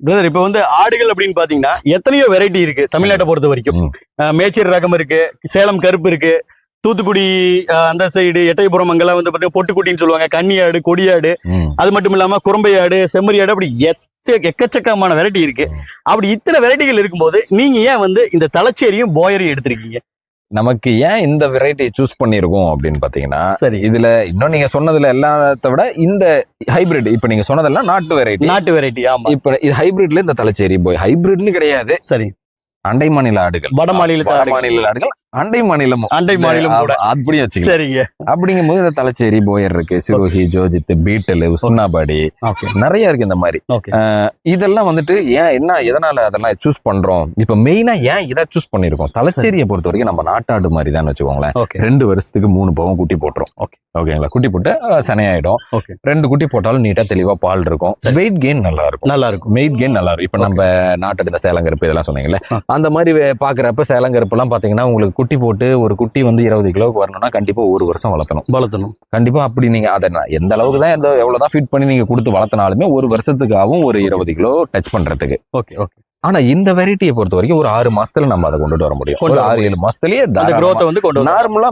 Brother இப்ப வந்து ஆடுகள் அப்படின்னு பாத்தீங்கன்னா எத்தனையோ வெரைட்டி இருக்கு தமிழ்நாட்டை பொறுத்த வரைக்கும். மேச்சேரி ரகம் இருக்கு சேலம் கருப்பு இருக்கு தூத்துக்குடி அந்த சைடு எட்டயபுரம் அங்கெல்லாம் வந்து பாத்தீங்கன்னா பொட்டுக்குட்டின்னு சொல்லுவாங்க கன்னியாடு கொடியாடு. அது மட்டும் இல்லாம குறும்பை ஆடு செம்மறி ஆடு அப்படி எத்த எக்கச்சக்கமான வெரைட்டி இருக்கு. அப்படி இத்தனை வெரைட்டிகள் இருக்கும்போது நீங்க ஏன் வந்து இந்த தலச்சேரியும் போயரையும் எடுத்திருக்கீங்க? நமக்கு ஏன் இந்த வெரைட்டியை சூஸ் பண்ணிருக்கோம் அப்படின்னு பாத்தீங்கன்னா சரி. இதுல இன்னும் நீங்க சொன்னதுல எல்லாத்த விட இந்த ஹைபிரிட் இப்ப நீங்க சொன்னதெல்லாம் நாட்டு வெரைட்டி நாட்டு வெரைட்டி ஆமா. இப்ப இது ஹைபிரிட்ல இந்த தலைச்சேரி போய் ஹைபிரிட்னு கிடையாது. சரி. அண்டை மாநில ஆடுகள் வட ஆடுகள். மாநில ஆடுகள். அண்டை மாநிலமும் அண்டை மாநிலம் கூட. ஆமா, அப்படி வச்சுக்கலாம். சரிங்க. அப்படிங்கும்போது இந்த தலைச்சேரி போயர் இருக்கு சிரோஹி ஜோஜித் பீட்டல் ஓகே நிறைய இருக்கு இந்த மாதிரி. ஓகே இதெல்லாம் வந்துட்டு ஏன் என்ன எதனால அதெல்லாம் சூஸ் பண்றோம்? இப்ப மெயினா ஏன் இதை சூஸ் பண்ணிருக்கோம்? தலைச்சேரியை பொறுத்த வரைக்கும் நம்ம நாட்டாடு மாதிரி தான் வச்சுக்கோங்களேன். ஓகே ரெண்டு வருஷத்துக்கு மூணு பவன் குட்டி போட்டுரும். Okay. ஓகேங்களா? குட்டி போட்டு சனையாயிடும். ரெண்டு குட்டி போட்டாலும் நீட்டா தெளிவா பால் இருக்கும். வெயிட் கெயின் நல்லா இருக்கும் நல்லா இருக்கும். வெயிட் கெயின் நல்லா இருக்கும் இப்ப நம்ம நாட்டாடு சேலங்கருப்பு இதெல்லாம் சொன்னீங்கல்ல ஆ. அந்த மாதிரி பாக்குறப்ப சேலங்கருப்பு எல்லாம் பாத்தீங்கன்னா உங்களுக்கு குட்டி போட்டு ஒரு குட்டி வந்து இருபது கிலோவுக்கு வரணும்னா கண்டிப்பா ஒரு வருஷம் வளர்த்தணும். வளர்த்தணும். கண்டிப்பா அப்படி நீங்க அதை எந்த அளவுக்கு தான் எந்த எவ்வளவுதான் ஃபிட் பண்ணி நீங்க கொடுத்து வளர்த்தனாலுமே ஒரு வருஷத்துக்கு ஆகும் ஒரு இருபது கிலோ டச் பண்றதுக்கு. ஓகே ஓகே ஆனா இந்த வெரைட்டியை பொறுத்த வரைக்கும் ஒரு ஆறு மாசத்துல நம்ம அதை கொண்டுட்டு வர முடியும். ஒரு ஆறு ஏழு மாசத்துலயே வந்து கொண்டு வந்து நார்மலா